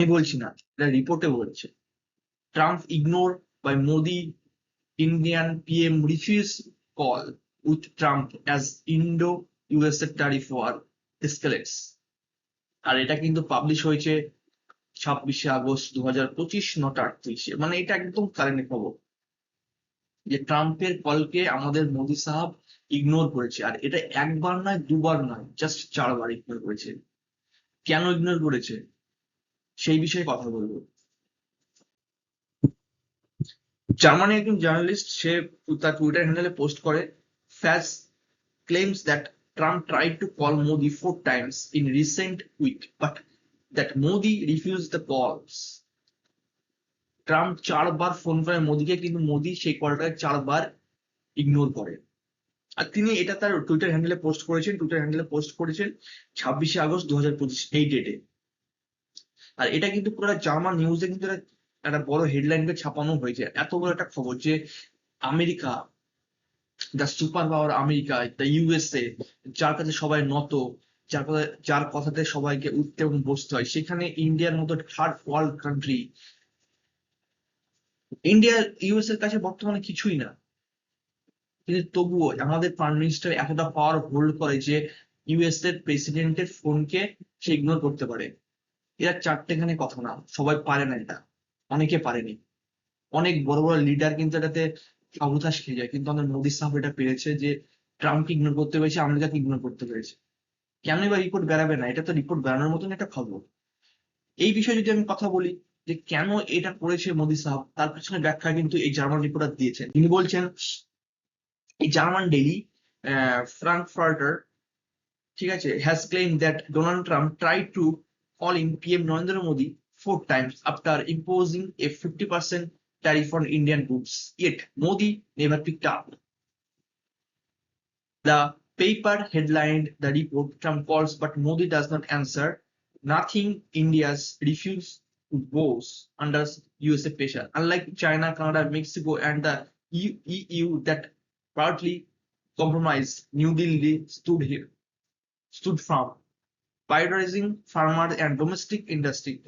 আমি বলছি না, এটা রিপোর্টে বলছে। Trump ignore by Modi Indian PM refuse call with Trump as Indo USA tariff war escalates আর এটা কিন্তু পাবলিশ হয়েছে ছাব্বিশে আগস্ট দু হাজার পঁচিশ নটা আটত্রিশে মানে এটা একদম কারেন্ট খবর। যে ট্রাম্পের কলকে আমাদের মোদি সাহাব ইগনোর করেছে। আর এটা একবার নয়, দুবার নয় জাস্ট চারবার ইগনোর করেছে। কেন ইগনোর করেছে? সেই বিষয়ে কথা বলব। জার্মানি একজন জার্নালিস্ট সে তার টুইটার হ্যান্ডেলে পোস্ট করে ফ্যাস claims that Trump tried to call Modi four times in recent week, but that Modi refused the calls. Trump চারবার ফোন করে মোদিকে কিন্তু মোদি সেই কলটাকে চারবার ইগনোর করে। আর তিনি এটা তার টুইটার হ্যান্ডেলে পোস্ট করেছেন টুইটার হ্যান্ডেলে পোস্ট করেছেন ছাব্বিশে আগস্ট দু হাজার পঁচিশ এই ডেটে আর এটা কিন্তু পুরো জার্মান নিউজে কিন্তু একটা বড় হেডলাইন ছাপানো হয়েছে। এত বড় একটা খবর যে America the super power America the USA যার কাছে সবাই নত, যার কথা, যার কথাতে সবাইকে উঠতে এবং বসতে হয়, সেখানে ইন্ডিয়ার মতো third world country India US এর কাছে বর্তমানে কিছুই না। কিন্তু তবুও আমাদের প্রাইম মিনিস্টার এতটা পাওয়ার হোল্ড করে যে ইউএস এর প্রেসিডেন্টের ফোনকে সে ইগনোর করতে পারে। এরা চারটেখানে কথা না, সবাই পারে না এটা। অনেকে পারেনি। অনেক বড় বড় লিডার কিন্তু এটাতে সাবুতাস খেয়ে যায়। কিন্তু আমাদের মোদী সাহেব এটা পেরেছে যে ট্রাম্পকে ইগনোর করতে পেরেছে, আমেরিকাকে ইগনোর করতে পেরেছে। কেন এবার রিপোর্ট বেরাবে না? এটা তো রিপোর্ট বেরানোর মতন একটা খবর। এই বিষয়ে যদি আমি কথা বলি যে কেন এটা করেছে মোদী সাহেব, তার পিছনে ব্যাখ্যা কিন্তু এই জার্মান রিপোর্টার দিয়েছেন। তিনি বলছেন, এই জার্মান ডেইলি ফ্রাঙ্কফার্টার ঠিক আছে has claim that Donald Trump try to all PM Narendra Modi four times after imposing a 50% tariff on Indian goods. Yet Modi never picked up. The paper headlined the report Trump calls, but Modi does not answer. Nothing India's refuse to goes under USA pressure. Unlike China, Canada, Mexico, and the EU that proudly compromised New Delhi stood here, stood firm. Prioritizing farmer and domestic industry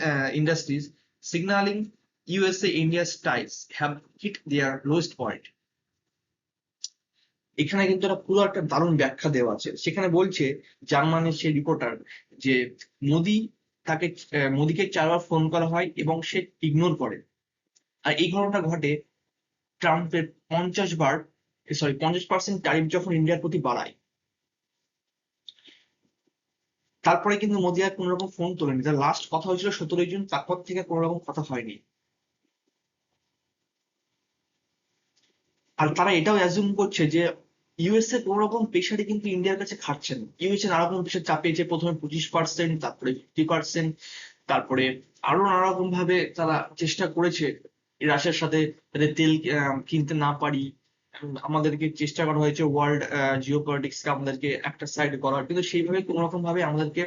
uh, industries, signaling USA-India's ties have hit their lowest point. এখানে কিন্তু একটা পুরো একটা দারুণ ব্যাখ্যা দেওয়া আছে সেখানে বলছে জার্মানির সেই রিপোর্টার যে মোদি তাকে মোদিকে চারবার ফোন করা হয় এবং সে ইগনোর করে আর এই ঘটনাটা ঘটে ট্রাম্পের পঞ্চাশ বার সরি পঞ্চাশ পার্সেন্ট ট্যারিফ যখন ইন্ডিয়ার প্রতি বাড়ায় তারপরে কিন্তু মোদি আর কোনো রকম ফোন তোলেনি। তার লাস্ট কথা হয়েছিল সতেরোই জুন, তারপর থেকে কোনো রকম কথা হয়নি। আর তারা এটাও অ্যাজুম করছে যে ইউএসএ কোনো রকম প্রেশারে কিন্তু ইন্ডিয়ার কাছে খাটছে না। ইউএসএ নানা রকম প্রেশার চাপিয়েছে, প্রথমে পঁচিশ পার্সেন্ট তারপরে ফিফটি পার্সেন্ট তারপরে আরও নানা রকম ভাবে তারা চেষ্টা করেছে রাশিয়ার সাথে তেল কিনতে না পারি। আমাদেরকে চেষ্টা করা হয়েছে ওয়ার্ল্ড জিও কে আমাদেরকে একটা সাইড করার। কিন্তু সেইভাবে কোনো রকম ভাবে আমাদেরকে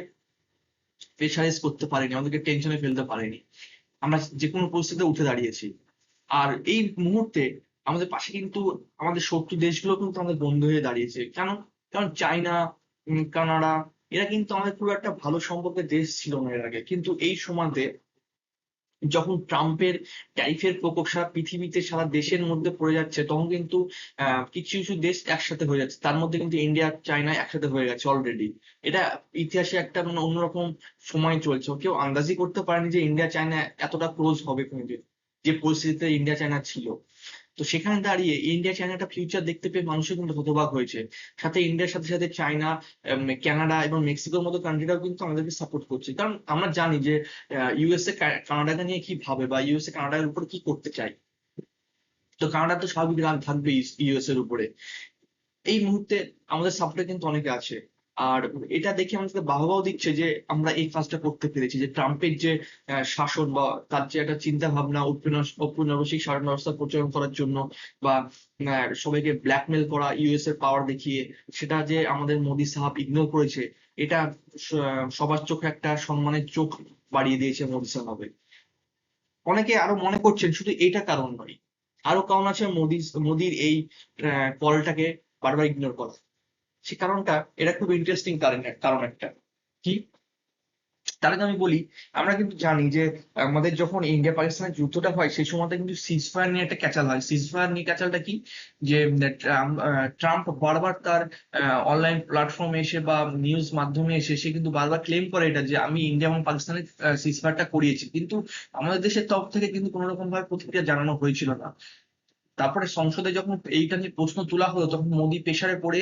প্রেশারাইজ করতে পারেনি, আমাদেরকে টেনশনে ফেলতে পারেনি। আমরা যে কোনো পরিস্থিতিতে উঠে দাঁড়িয়েছি। আর এই মুহূর্তে আমাদের পাশে কিন্তু আমাদের শত্রু দেশগুলো কিন্তু আমাদের বন্ধু হয়ে দাঁড়িয়েছে। কেন? কারণ চায়না কানাডা, এরা কিন্তু আমাদের খুব একটা ভালো সম্পর্কের দেশ ছিল না এর আগে। কিন্তু এই সময়তে যখন ট্রাম্পের ট্যারিফের প্রকোপ সারা পৃথিবীতে সারা দেশের মধ্যে পড়ে যাচ্ছে তখন কিন্তু আহ, কিছু কিছু দেশ একসাথে হয়ে যাচ্ছে। তার মধ্যে কিন্তু ইন্ডিয়া চায়না একসাথে হয়ে গেছে অলরেডি এটা ইতিহাসে একটা মানে অন্যরকম সময় চলছে। কেউ আন্দাজই করতে পারেনি যে ইন্ডিয়া চায়না এতটা ক্লোজ হবে কোনোদিন যে পরিস্থিতিতে ইন্ডিয়া চায়না ছিল। তো সেখানে দাঁড়িয়ে ইন্ডিয়া চায়না একটা ফিউচার দেখতে পেয়ে মানুষের কিন্তু হতবাক হয়েছে। সাথে ইন্ডিয়ার সাথে সাথে চায়না কানাডা এবং মেক্সিকোর মতো কান্ট্রিরাও কিন্তু আমাদেরকে সাপোর্ট করছে। কারণ আমরা জানি যে ইউএসএ কানাডাকে নিয়ে কি ভাবে বা ইউএসএ কানাডার উপর কি করতে চায়। তো কানাডার তো স্বাভাবিক রাগ থাকবে ইউএস এর উপরে। এই মুহূর্তে আমাদের সাপোর্টে কিন্তু অনেকে আছে। আর এটা দেখে আমাদেরকে বাহবাও দিচ্ছে যে আমরা এই কাজটা করতে পেরেছি, যে ট্রাম্পের যে শাসন বা তার যে একটা চিন্তা ভাবনা ঔপনিবেশিক শাসন ব্যবস্থা প্রচলন করার জন্য বা সবাইকে ব্ল্যাকমেল করা ইউএস এর পাওয়ার দেখিয়ে, সেটা যে আমাদের মোদি সাহাব ইগনোর করেছে, এটা সবার চোখে একটা সম্মানের চোখ বাড়িয়ে দিয়েছে মোদি সাহাবের অনেকে আরও মনে করছেন শুধু এটা কারণ নয়, আরও কারণ আছে মোদি, মোদির এই কলটাকে বারবার ইগনোর করা। সে কারণটা, এটা খুব ইন্টারেস্টিং কারণ একটা। কি? তার আমি বলি, আমরা কিন্তু জানি যে আমাদের যখন ইন্ডিয়া পাকিস্তানের যুদ্ধটা হয়, সেই সময়তে কিন্তু সিজফায়ার নিয়ে একটা ক্যাচাল হয়। সিজফায়ার নিয়ে ক্যাচালটা কি? যে ট্রাম্প বারবার তার অনলাইন প্ল্যাটফর্মে এসে বা নিউজ মাধ্যমে এসে, সে কিন্তু বারবার ক্লেম করে এটা যে আমি ইন্ডিয়া এবং পাকিস্তানের সিজফায়ারটা করিয়েছি। কিন্তু আমাদের দেশের তরফ থেকে কিন্তু কোনো রকম ভাবে প্রতিক্রিয়া জানানো হয়েছিল না। তারপরে সংসদে যখন এইটা নিয়ে প্রশ্ন তোলা হলো, তখন মোদী প্রেসারে পড়ে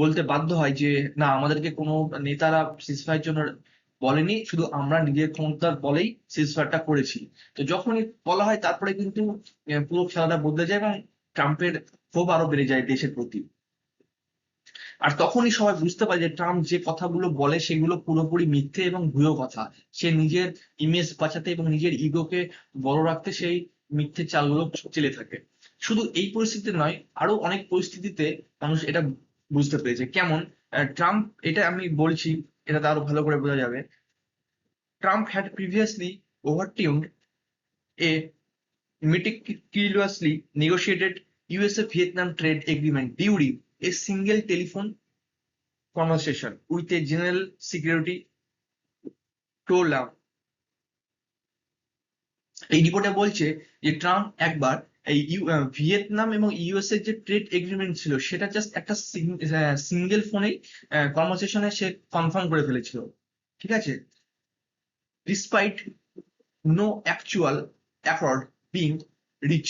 বলতে বাধ্য হয় যে, না, আমাদেরকে কোনো নেতারা সিজফায়ার জন্য বলেনি, শুধু আমরা নিজের ক্ষমতার বলেই সিজফায়ারটা করেছি। তো যখনই বলা হয়, তারপরে কিন্তু পুরো খেলাটা বদলে যায় এবং ট্রাম্পের ক্ষোভ আরও বেড়ে যায় দেশের প্রতি। আর তখনই সবাই বুঝতে পারে যে, ট্রাম্প যে কথাগুলো বলে, সেগুলো পুরোপুরি মিথ্যে এবং ভুয়ো কথা। সে নিজের ইমেজ বাঁচাতে এবং নিজের ইগোকে বড় রাখতে সেই মিথ্যে চালগুলো চেলে থাকে। শুধু এই পরিস্থিতিতে নয়, আরও অনেক পরিস্থিতিতে মানুষ এটা বুঝতে পেরেছে। কেমন? ট্রাম্প, এটা আমি বলছি, এটা তো আরও ভালো করে বোঝা যাবে। Trump had previously overturned a meticulously negotiated USA Vietnam trade agreement during a single telephone conversation with a general security To Lam এই রিপোর্টে বলছে যে, ট্রাম্প একবার ভিয়েতনাম এবং ইউএস এর যে ট্রেড এগ্রিমেন্ট ছিল, সেটা জাস্ট একটা সিঙ্গেল ফোনে কনভারসেশনে সে কনফার্ম করে ফেলেছিল। ঠিক আছে? Despite no actual accord being reach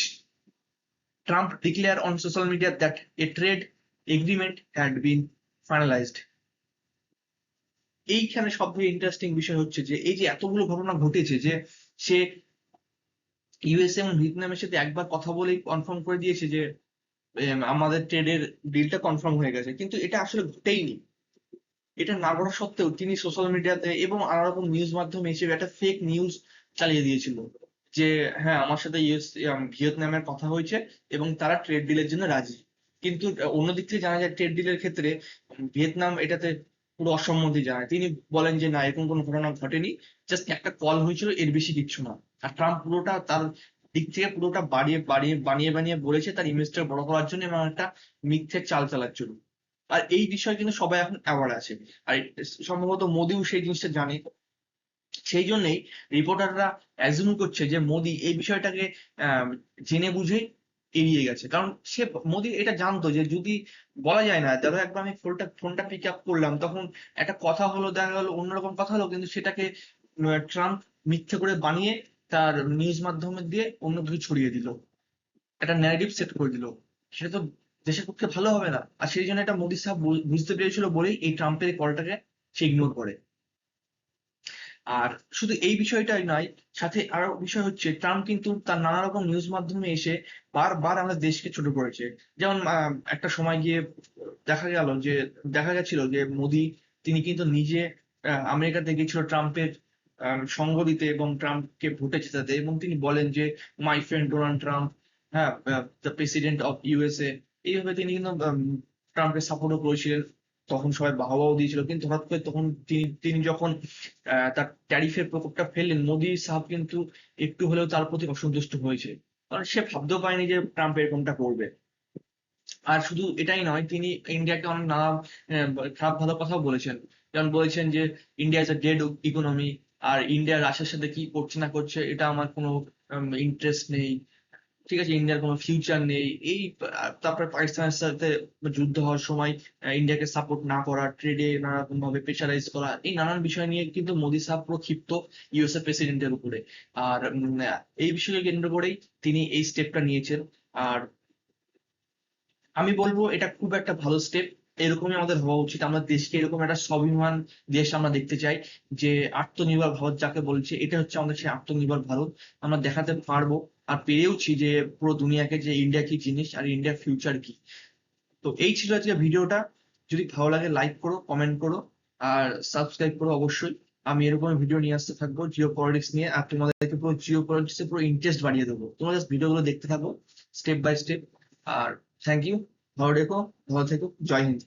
Trump declare on social media that a trade agreement had been finalised এইখানে সব থেকে ইন্টারেস্টিং বিষয় হচ্ছে যে, এই যে এতগুলো ঘটনা ঘটেছে যে, সে ইউএসএ এবং ভিয়েতনামের সাথে একবার কথা বলেই কনফার্ম করে দিয়েছে যে আমাদের ট্রেডের ডিলটা কনফার্ম হয়ে গেছে। কিন্তু এটা আসলে ঘটেইনি। এটা না ঘটা সত্ত্বেও তিনি সোশ্যাল মিডিয়াতে এবং নানা রকম নিউজ মাধ্যমে হিসেবে একটা ফেক নিউজ চালিয়ে দিয়েছিল যে হ্যাঁ আমার সাথে ইউএস ভিয়েতনামের কথা হয়েছে এবং তারা ট্রেড ডিলের জন্য রাজি। কিন্তু অন্যদিক থেকে জানা যায় ট্রেড ডিলের ক্ষেত্রে ভিয়েতনাম এটাতে পুরো অসম্মতি জানায়। তিনি বলেন যে, না, এরকম কোনো ঘটনা ঘটেনি। জাস্ট একটা কল হয়েছিল, এর বেশি কিচ্ছু না। আর ট্রাম্প পুরোটা তার দিক থেকে পুরোটা বাড়িয়ে বাড়িয়ে, বানিয়ে বানিয়ে বলেছে তার ইমেজটা বড় করার জন্য এবং একটা মিথ্যে চাল চালার জন্য আর এই বিষয়ে কিন্তু সবাই এখন অ্যাওয়ার্ড আছে। আর সম্ভবত মোদিও সেই জিনিসটা জানে। সেই জন্যই রিপোর্টাররা অ্যাজুম করছে যে মোদি এই বিষয়টাকে জেনে বুঝে এড়িয়ে গেছে। কারণ সে মোদি এটা জানতো যে যদি বলা যায় না, ধরো একবার আমি ফোনটা ফোনটা পিক আপ করলাম, তখন একটা কথা হলো, দেখা গেলো অন্যরকম কথা হলো, কিন্তু সেটাকে ট্রাম্প মিথ্যে করে বানিয়ে তার নিউজ মাধ্যমে দিয়ে অন্য কিছু ছড়িয়ে দিল। একটা ন্যারেটিভ সেট করে দিল। সেটা তো দেশের পক্ষে ভালো হবে না। আর সেই জন্য এটা মোদী সাহেব বুঝতে পেরেছিল বলেই এই ট্রাম্পের কলটাকে সে ইগনোর করে। আর শুধু এই বিষয়টাই নয়, সাথে আরও বিষয় হচ্ছে, ট্রাম্প কিন্তু তার নানা রকম নিউজ মাধ্যমে এসে বারবার আমাদের দেশকে ছোট করেছে। যেমন একটা সময় গিয়ে দেখা গেল যে, দেখা গেছিল যে মোদি, তিনি কিন্তু নিজে আমেরিকাতে গিয়েছিল ট্রাম্পের সঙ্গ দিতে এবং ট্রাম্পকে ভোটে জেতাতে এবং তিনি বলেন যে মাই ফ্রেন্ড ডোনাল্ড ট্রাম্প হ্যাঁ দ্য প্রেসিডেন্ট অফ ইউএসএ এইভাবে তিনি কিন্তু উম, ট্রাম্পকে সাপোর্টও করেছিলেন। তখন সবাই বাহবাও দিয়েছিল। কিন্তু হঠাৎ করে তখন তিনি তিনি যখন তার ট্যারিফের প্রকোপটা ফেললেন মোদি সাহেব কিন্তু একটু হলেও তার প্রতি অসন্তুষ্ট হয়েছে। কারণ সে ভাবতেও পায়নি যে ট্রাম্প এরকমটা করবে। আর শুধু এটাই নয় তিনি ইন্ডিয়াকে অনেক নানা খারাপ ভালো কথাও বলেছেন। যেমন বলেছেন যে India is a dead economy R India রাশিয়ার সাথে কি করছে না করছে, এটা আমার কোনো ইন্টারেস্ট নেই। ঠিক আছে ইন্ডিয়ার কোনো ফিউচার নেই। এই, তারপরে পাকিস্তানের সাথে যুদ্ধ হওয়ার সময় ইন্ডিয়াকে সাপোর্ট না করা ট্রেডে নানা রকম ভাবে প্রেশারাইজ করা, এই নানান বিষয় নিয়ে কিন্তু মোদি সাহেব পুরো ক্ষিপ্ত ইউএসএ প্রেসিডেন্টের উপরে। আর এই বিষয়কে কেন্দ্র করেই তিনি এই স্টেপটা নিয়েছেন। আর আমি বলব এটা খুব একটা ভালো স্টেপ এরকমই আমাদের হওয়া উচিত। আমরা দেশকে এরকম একটা স্বাভিমান দেশ আমরা দেখতে চাই যে আত্মনির্ভর ভারত যাকে বলছে এটা হচ্ছে আমাদের সেই আত্মনির্ভর ভারত। আমরা দেখাতে পারব আর পেরেওছি যে পুরো দুনিয়াকে যে ইন্ডিয়া কি জিনিস আর ইন্ডিয়ার ফিউচার কি। তো এই ছিল আজকে ভিডিওটা। যদি ভালো লাগে লাইক করো কমেন্ট করো আর সাবস্ক্রাইব করো অবশ্যই। আমি এরকম ভিডিও নিয়ে আসতে থাকব জিও পলিটিক্স নিয়ে। আর তোমাদেরকে পুরো জিও পলিটিক্স পুরো ইন্টারেস্ট বাড়িয়ে দেবো। তোমরা জাস্ট ভিডিওগুলো দেখতে থাকো স্টেপ বাই স্টেপ আর থ্যাংক ইউ ভালো রেখো ভালো থেকো জয় হিন্দ।